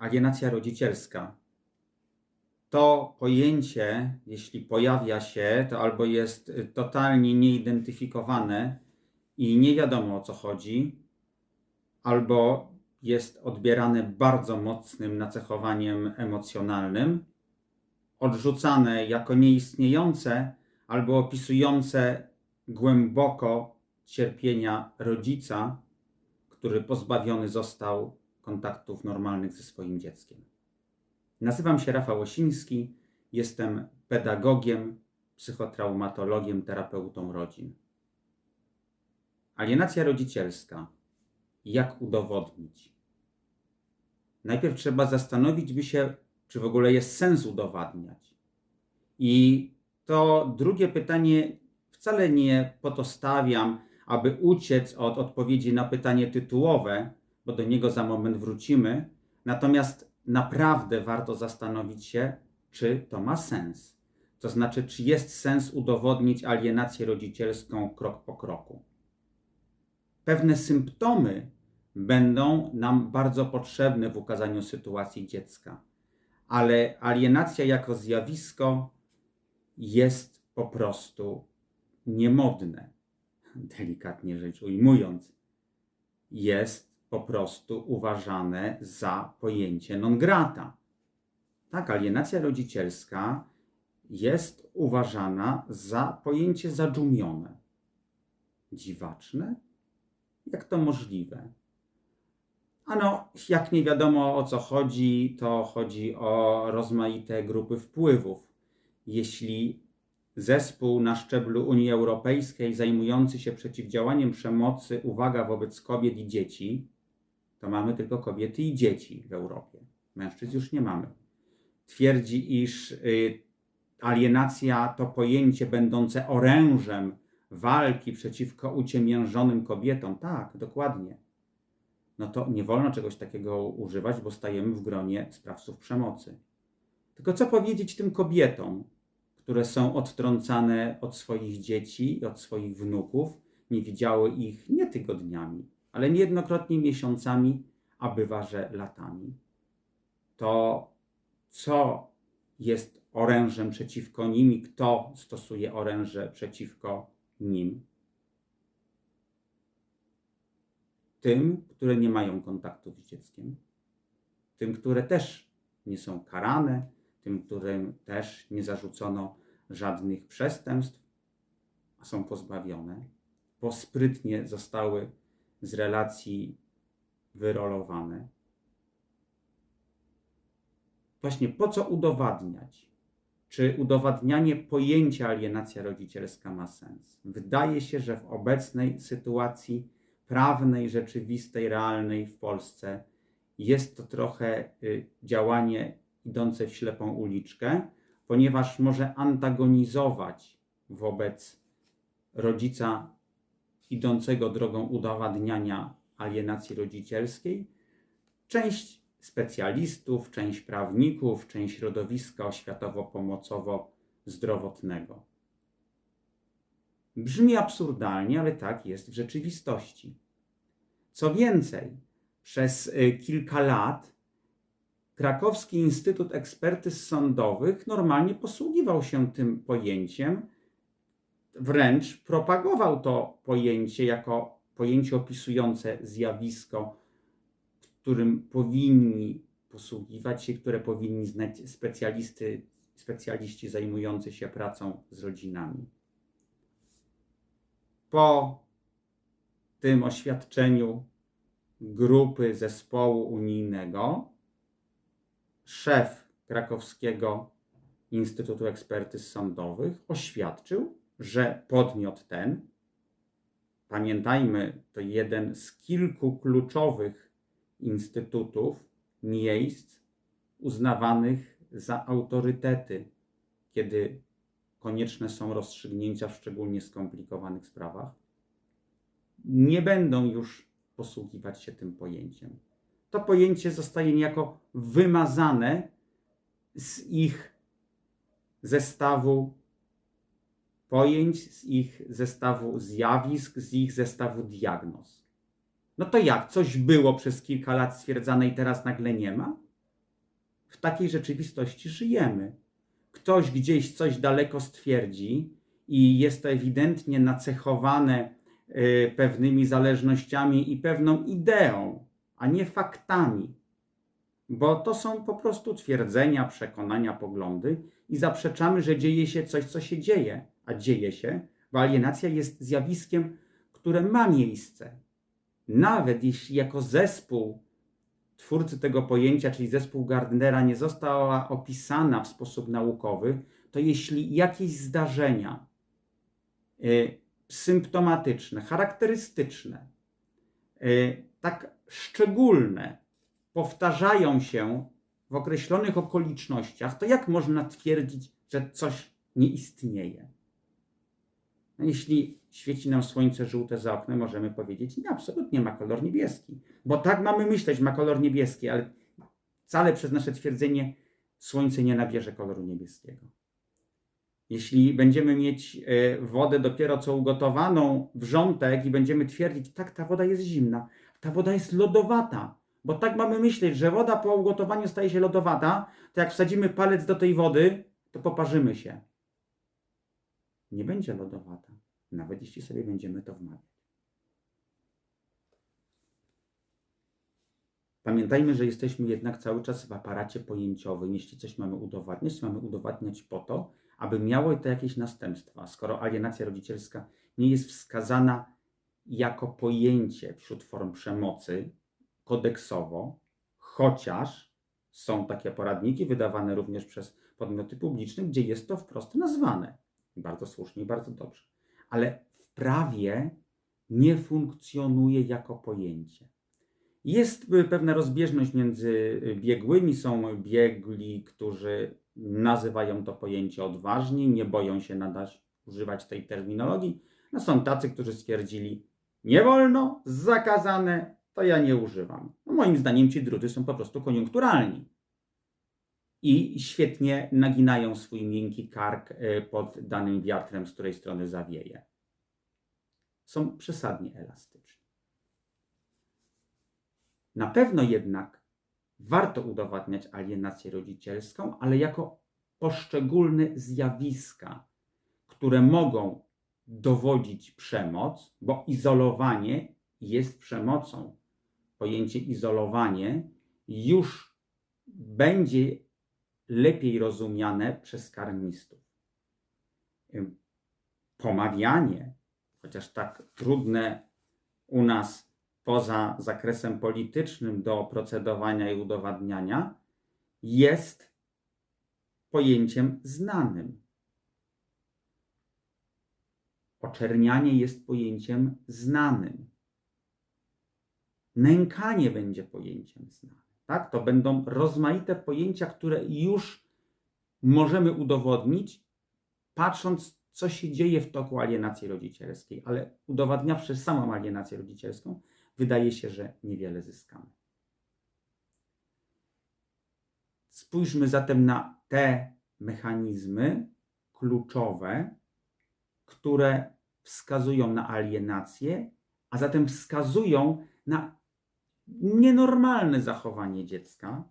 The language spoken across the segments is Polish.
alienacja rodzicielska. To pojęcie, jeśli pojawia się, to albo jest y, totalnie nieidentyfikowane i nie wiadomo o co chodzi, albo jest odbierane bardzo mocnym nacechowaniem emocjonalnym, odrzucane jako nieistniejące albo opisujące głęboko cierpienia rodzica, który pozbawiony został kontaktów normalnych ze swoim dzieckiem. Nazywam się Rafał Osiński, jestem pedagogiem, psychotraumatologiem, terapeutą rodzin. Alienacja rodzicielska. Jak udowodnić? Najpierw trzeba zastanowić by się, czy w ogóle jest sens udowadniać. I to drugie pytanie wcale nie po to stawiam, aby uciec od odpowiedzi na pytanie tytułowe, bo do niego za moment wrócimy. Natomiast naprawdę warto zastanowić się, czy to ma sens. To znaczy, czy jest sens udowodnić alienację rodzicielską krok po kroku. Pewne symptomy będą nam bardzo potrzebne w ukazaniu sytuacji dziecka, ale alienacja jako zjawisko jest po prostu niemodne, delikatnie rzecz ujmując. Jest po prostu uważane za pojęcie non grata. Tak, alienacja rodzicielska jest uważana za pojęcie zadżumione. Dziwaczne? Jak to możliwe? Ano, jak nie wiadomo o co chodzi, to chodzi o rozmaite grupy wpływów. Jeśli zespół na szczeblu Unii Europejskiej zajmujący się przeciwdziałaniem przemocy, uwaga, wobec kobiet i dzieci, to mamy tylko kobiety i dzieci w Europie. Mężczyzn już nie mamy. Twierdzi, iż y, alienacja to pojęcie będące orężem walki przeciwko uciemiężonym kobietom. Tak, dokładnie. No to nie wolno czegoś takiego używać, bo stajemy w gronie sprawców przemocy. Tylko co powiedzieć tym kobietom, które są odtrącane od swoich dzieci i od swoich wnuków, nie widziały ich nie tygodniami, ale niejednokrotnie miesiącami, a bywa, że latami. To co jest orężem przeciwko nim i kto stosuje oręże przeciwko nim? Tym, które nie mają kontaktów z dzieckiem, tym, które też nie są karane, tym, którym też nie zarzucono żadnych przestępstw, a są pozbawione, bo sprytnie zostały z relacji wyrolowane. Właśnie po co udowadniać? Czy udowadnianie pojęcia alienacja rodzicielska ma sens? Wydaje się, że w obecnej sytuacji prawnej, rzeczywistej, realnej w Polsce jest to trochę y, działanie idące w ślepą uliczkę, ponieważ może antagonizować wobec rodzica idącego drogą udowadniania alienacji rodzicielskiej część specjalistów, część prawników, część środowiska oświatowo-pomocowo-zdrowotnego. Brzmi absurdalnie, ale tak jest w rzeczywistości. Co więcej, przez y, kilka lat Krakowski Instytut Ekspertyz Sądowych normalnie posługiwał się tym pojęciem, wręcz propagował to pojęcie jako pojęcie opisujące zjawisko, którym powinni posługiwać się, które powinni znać specjalisty, specjaliści zajmujący się pracą z rodzinami. Po tym oświadczeniu grupy zespołu unijnego szef krakowskiego Instytutu Ekspertyz Sądowych oświadczył, że podmiot ten, pamiętajmy, to jeden z kilku kluczowych instytutów, miejsc uznawanych za autorytety, kiedy konieczne są rozstrzygnięcia w szczególnie skomplikowanych sprawach, nie będą już posługiwać się tym pojęciem. To pojęcie zostaje niejako wymazane z ich zestawu pojęć, z ich zestawu zjawisk, z ich zestawu diagnoz. No to jak? Coś było przez kilka lat stwierdzane i teraz nagle nie ma? w takiej rzeczywistości żyjemy. Ktoś gdzieś coś daleko stwierdzi i jest to ewidentnie nacechowane y, pewnymi zależnościami i pewną ideą, a nie faktami. Bo to są po prostu twierdzenia, przekonania, poglądy i zaprzeczamy, że dzieje się coś, co się dzieje, a dzieje się, bo alienacja jest zjawiskiem, które ma miejsce. Nawet jeśli jako zespół twórcy tego pojęcia, czyli zespół Gardnera, nie została opisana w sposób naukowy, to jeśli jakieś zdarzenia y, symptomatyczne, charakterystyczne, y, tak szczególne powtarzają się w określonych okolicznościach, to jak można twierdzić, że coś nie istnieje? No, jeśli świeci nam słońce żółte za oknem, możemy powiedzieć, nie, absolutnie ma kolor niebieski. Bo tak mamy myśleć, ma kolor niebieski, ale wcale przez nasze twierdzenie słońce nie nabierze koloru niebieskiego. Jeśli będziemy mieć e, wodę dopiero co ugotowaną, wrzątek i będziemy twierdzić, tak, ta woda jest zimna, ta woda jest lodowata, bo tak mamy myśleć, że woda po ugotowaniu staje się lodowata, to jak wsadzimy palec do tej wody, to poparzymy się. Nie będzie lodowata, nawet jeśli sobie będziemy to wmawiać. Pamiętajmy, że jesteśmy jednak cały czas w aparacie pojęciowym. Jeśli coś mamy udowadniać, mamy udowadniać po to, aby miało to jakieś następstwa. Skoro alienacja rodzicielska nie jest wskazana jako pojęcie wśród form przemocy kodeksowo, chociaż są takie poradniki wydawane również przez podmioty publiczne, gdzie jest to wprost nazwane. Bardzo słusznie i bardzo dobrze. Ale w prawie nie funkcjonuje jako pojęcie. Jest pewna rozbieżność między biegłymi. Są biegli, którzy nazywają to pojęcie odważnie, nie boją się nadać używać tej terminologii. No są tacy, którzy stwierdzili, nie wolno, zakazane, to ja nie używam. No moim zdaniem ci drudzy są po prostu koniunkturalni. I świetnie naginają swój miękki kark e, pod danym wiatrem, z której strony zawieje. Są przesadnie elastyczni. Na pewno jednak warto udowadniać alienację rodzicielską, ale jako poszczególne zjawiska, które mogą dowodzić przemoc, bo izolowanie jest przemocą. Pojęcie izolowanie już będzie lepiej rozumiane przez karnistów. Pomawianie, chociaż tak trudne u nas poza zakresem politycznym do procedowania i udowadniania, jest pojęciem znanym. Oczernianie jest pojęciem znanym. Nękanie będzie pojęciem znanym. Tak? To będą rozmaite pojęcia, które już możemy udowodnić, patrząc, co się dzieje w toku alienacji rodzicielskiej, ale udowadniawszy samą alienację rodzicielską, wydaje się, że niewiele zyskamy. Spójrzmy zatem na te mechanizmy kluczowe, które wskazują na alienację, a zatem wskazują na nienormalne zachowanie dziecka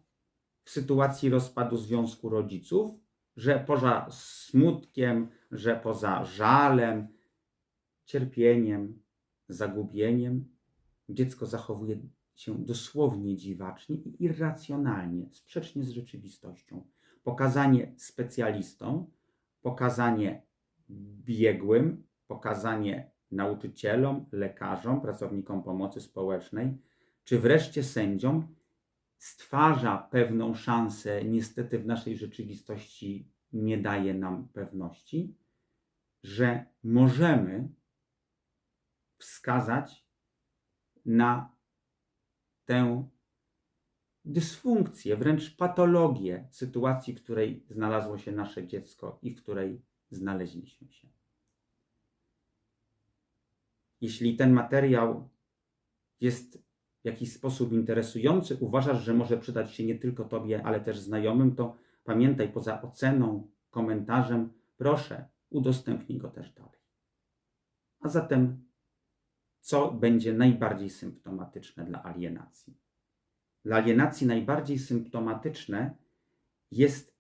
w sytuacji rozpadu związku rodziców, że poza smutkiem, że poza żalem, cierpieniem, zagubieniem, dziecko zachowuje się dosłownie dziwacznie i irracjonalnie, sprzecznie z rzeczywistością. Pokazanie specjalistom, pokazanie biegłym, pokazanie nauczycielom, lekarzom, pracownikom pomocy społecznej, czy wreszcie sędziom stwarza pewną szansę, niestety w naszej rzeczywistości nie daje nam pewności, że możemy wskazać na tę dysfunkcję, wręcz patologię sytuacji, w której znalazło się nasze dziecko i w której znaleźliśmy się. Jeśli ten materiał jest w jakiś sposób interesujący, uważasz, że może przydać się nie tylko Tobie, ale też znajomym, to pamiętaj, poza oceną, komentarzem, proszę, udostępnij go też dalej. A zatem, co będzie najbardziej symptomatyczne dla alienacji? Dla alienacji najbardziej symptomatyczne jest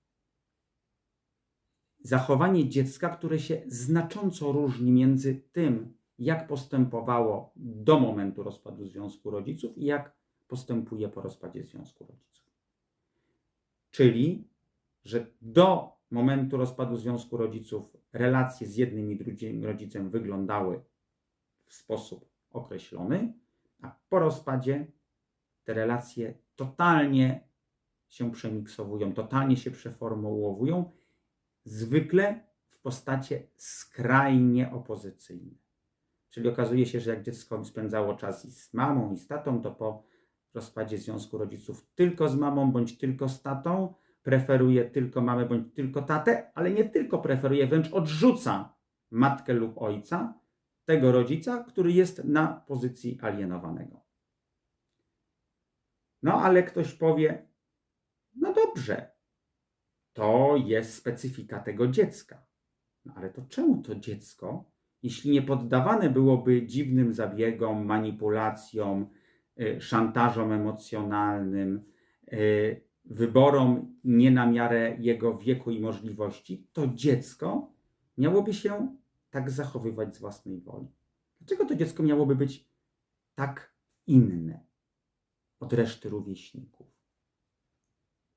zachowanie dziecka, które się znacząco różni między tym, jak postępowało do momentu rozpadu związku rodziców i jak postępuje po rozpadzie związku rodziców. Czyli, że do momentu rozpadu związku rodziców relacje z jednym i drugim rodzicem wyglądały w sposób określony, a po rozpadzie te relacje totalnie się przemiksowują, totalnie się przeformułowują, zwykle w postacie skrajnie opozycyjne. Czyli okazuje się, że jak dziecko spędzało czas i z mamą, i z tatą, to po rozpadzie związku rodziców tylko z mamą bądź tylko z tatą, preferuje tylko mamę bądź tylko tatę, ale nie tylko preferuje, wręcz odrzuca matkę lub ojca, tego rodzica, który jest na pozycji alienowanego. No ale ktoś powie, no dobrze, to jest specyfika tego dziecka. No ale to czemu to dziecko, jeśli nie poddawane byłoby dziwnym zabiegom, manipulacjom, y, szantażom emocjonalnym, y, wyborom nie na miarę jego wieku i możliwości, to dziecko miałoby się tak zachowywać z własnej woli. Dlaczego to dziecko miałoby być tak inne od reszty rówieśników?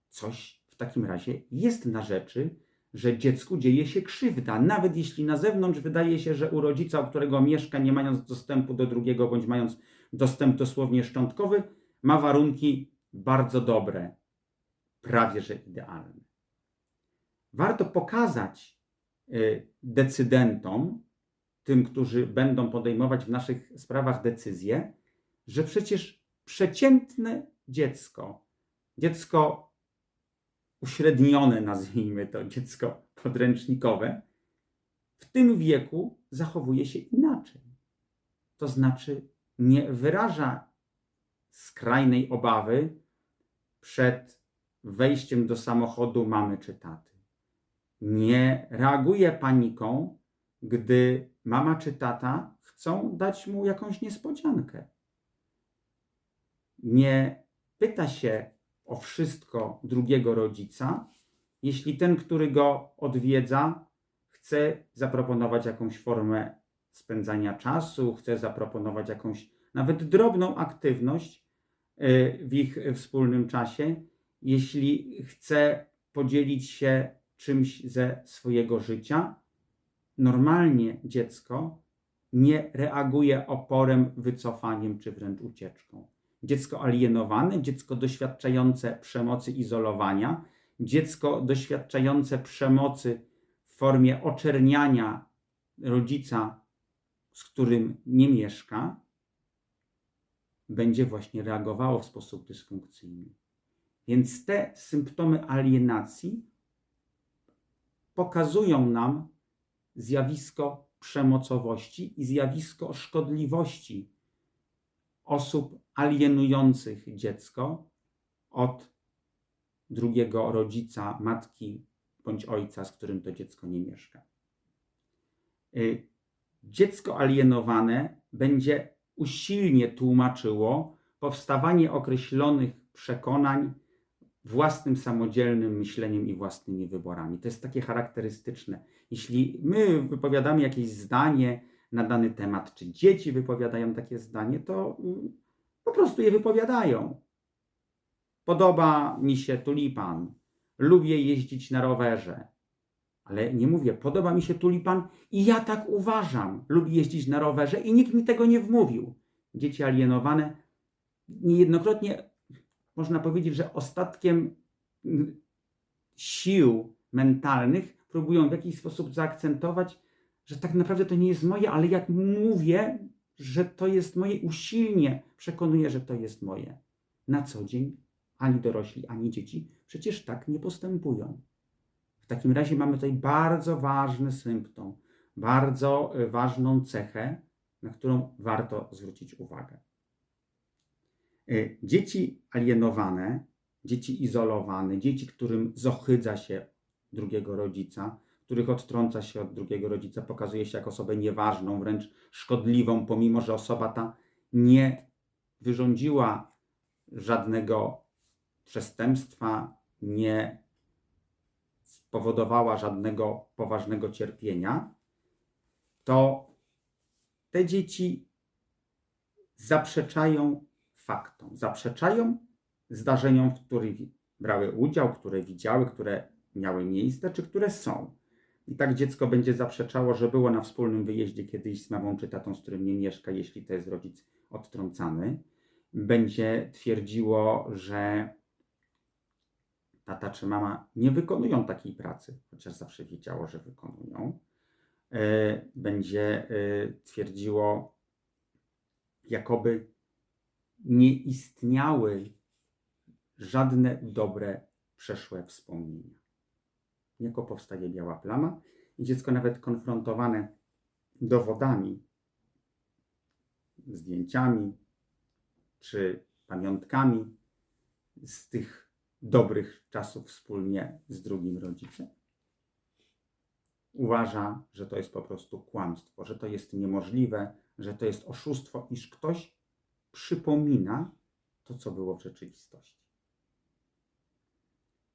Coś w takim razie jest na rzeczy, że dziecku dzieje się krzywda, nawet jeśli na zewnątrz wydaje się, że u rodzica, u którego mieszka, nie mając dostępu do drugiego, bądź mając dostęp dosłownie szczątkowy, ma warunki bardzo dobre, prawie że idealne. Warto pokazać y, decydentom, tym, którzy będą podejmować w naszych sprawach decyzje, że przecież przeciętne dziecko, dziecko uśrednione, nazwijmy to, dziecko podręcznikowe, w tym wieku zachowuje się inaczej. To znaczy nie wyraża skrajnej obawy przed wejściem do samochodu mamy czy taty. Nie reaguje paniką, gdy mama czy tata chcą dać mu jakąś niespodziankę. Nie pyta się o wszystko drugiego rodzica, jeśli ten, który go odwiedza, chce zaproponować jakąś formę spędzania czasu, chce zaproponować jakąś nawet drobną aktywność y, w ich wspólnym czasie, jeśli chce podzielić się czymś ze swojego życia, normalnie dziecko nie reaguje oporem, wycofaniem czy wręcz ucieczką. Dziecko alienowane, dziecko doświadczające przemocy izolowania, dziecko doświadczające przemocy w formie oczerniania rodzica, z którym nie mieszka, będzie właśnie reagowało w sposób dysfunkcyjny. Więc te symptomy alienacji pokazują nam zjawisko przemocowości i zjawisko szkodliwości osób alienujących dziecko od drugiego rodzica, matki bądź ojca, z którym to dziecko nie mieszka. Y, dziecko alienowane będzie usilnie tłumaczyło powstawanie określonych przekonań własnym samodzielnym myśleniem i własnymi wyborami. To jest takie charakterystyczne. Jeśli my wypowiadamy jakieś zdanie na dany temat, czy dzieci wypowiadają takie zdanie, to mm, po prostu je wypowiadają. Podoba mi się tulipan, lubię jeździć na rowerze. Ale nie mówię, podoba mi się tulipan i ja tak uważam. Lubię jeździć na rowerze i nikt mi tego nie wmówił. Dzieci alienowane niejednokrotnie można powiedzieć, że ostatkiem mm, sił mentalnych próbują w jakiś sposób zaakcentować, że tak naprawdę to nie jest moje, ale jak mówię, że to jest moje, usilnie przekonuję, że to jest moje. Na co dzień ani dorośli, ani dzieci przecież tak nie postępują. W takim razie mamy tutaj bardzo ważny symptom, bardzo e, ważną cechę, na którą warto zwrócić uwagę. E, dzieci alienowane, dzieci izolowane, dzieci, którym zohydza się drugiego rodzica, których odtrąca się od drugiego rodzica, pokazuje się jako osobę nieważną, wręcz szkodliwą, pomimo że osoba ta nie wyrządziła żadnego przestępstwa, nie spowodowała żadnego poważnego cierpienia, to te dzieci zaprzeczają faktom, zaprzeczają zdarzeniom, w których brały udział, które widziały, które miały miejsce, czy które są. I tak dziecko będzie zaprzeczało, że było na wspólnym wyjeździe kiedyś z mamą czy tatą, z którym nie mieszka, jeśli to jest rodzic odtrącany. Będzie twierdziło, że tata czy mama nie wykonują takiej pracy, chociaż zawsze wiedziało, że wykonują. E, Będzie e, twierdziło, jakoby nie istniały żadne dobre przeszłe wspomnienia. Jako powstaje biała plama i dziecko nawet konfrontowane dowodami, zdjęciami czy pamiątkami z tych dobrych czasów wspólnie z drugim rodzicem, uważa, że to jest po prostu kłamstwo, że to jest niemożliwe, że to jest oszustwo, iż ktoś przypomina to, co było w rzeczywistości.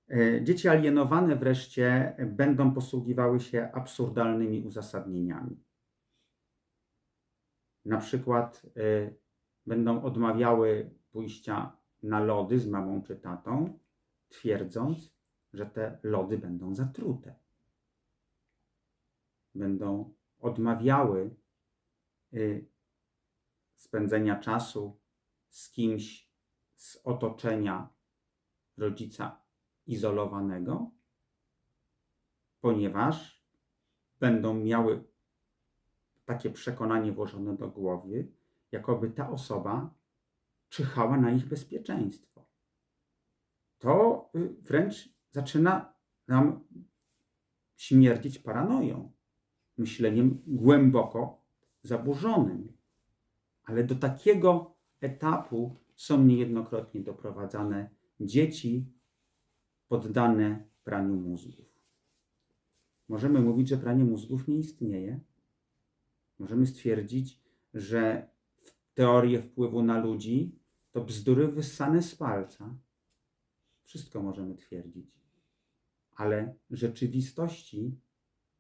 E, Dzieci alienowane wreszcie będą posługiwały się absurdalnymi uzasadnieniami. Na przykład e, będą odmawiały pójścia na lody z mamą czy tatą, twierdząc, że te lody będą zatrute. Będą odmawiały y, spędzenia czasu z kimś z otoczenia rodzica izolowanego, ponieważ będą miały takie przekonanie włożone do głowy, jakoby ta osoba czyhała na ich bezpieczeństwo. To y, wręcz zaczyna nam śmierdzić paranoją, myśleniem głęboko zaburzonym. Ale do takiego etapu są niejednokrotnie doprowadzane dzieci poddane praniu mózgów. Możemy mówić, że pranie mózgów nie istnieje. Możemy stwierdzić, że teorie wpływu na ludzi to bzdury wyssane z palca. Wszystko możemy twierdzić. Ale rzeczywistości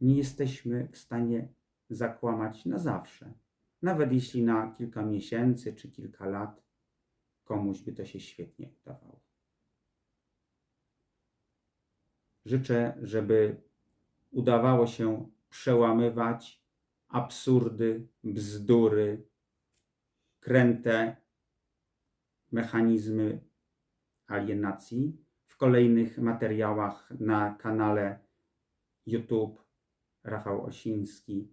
nie jesteśmy w stanie zakłamać na zawsze. Nawet jeśli na kilka miesięcy czy kilka lat komuś by to się świetnie udawało. Życzę, żeby udawało się przełamywać absurdy, bzdury, kręte mechanizmy alienacji w kolejnych materiałach na kanale YouTube Rafał Osiński.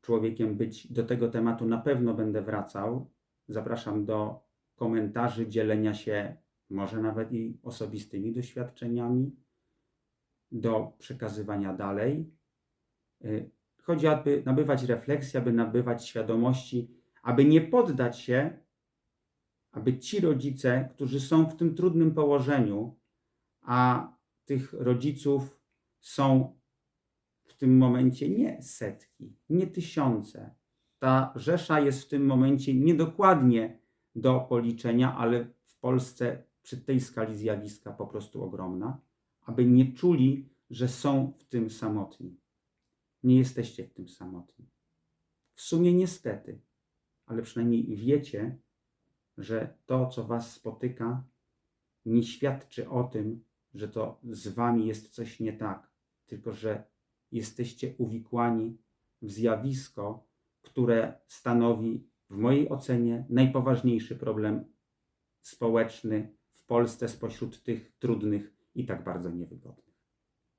Człowiekiem być do tego tematu na pewno będę wracał. Zapraszam do komentarzy, dzielenia się może nawet i osobistymi doświadczeniami, do przekazywania dalej. Y, Chodzi, aby nabywać refleksji, aby nabywać świadomości, aby nie poddać się, aby ci rodzice, którzy są w tym trudnym położeniu, a tych rodziców są w tym momencie nie setki, nie tysiące. Ta rzesza jest w tym momencie niedokładnie do policzenia, ale w Polsce przy tej skali zjawiska po prostu ogromna, aby nie czuli, że są w tym samotni. Nie jesteście w tym samotni. W sumie niestety, ale przynajmniej wiecie, że to, co Was spotyka, nie świadczy o tym, że to z Wami jest coś nie tak, tylko że jesteście uwikłani w zjawisko, które stanowi w mojej ocenie najpoważniejszy problem społeczny w Polsce spośród tych trudnych i tak bardzo niewygodnych.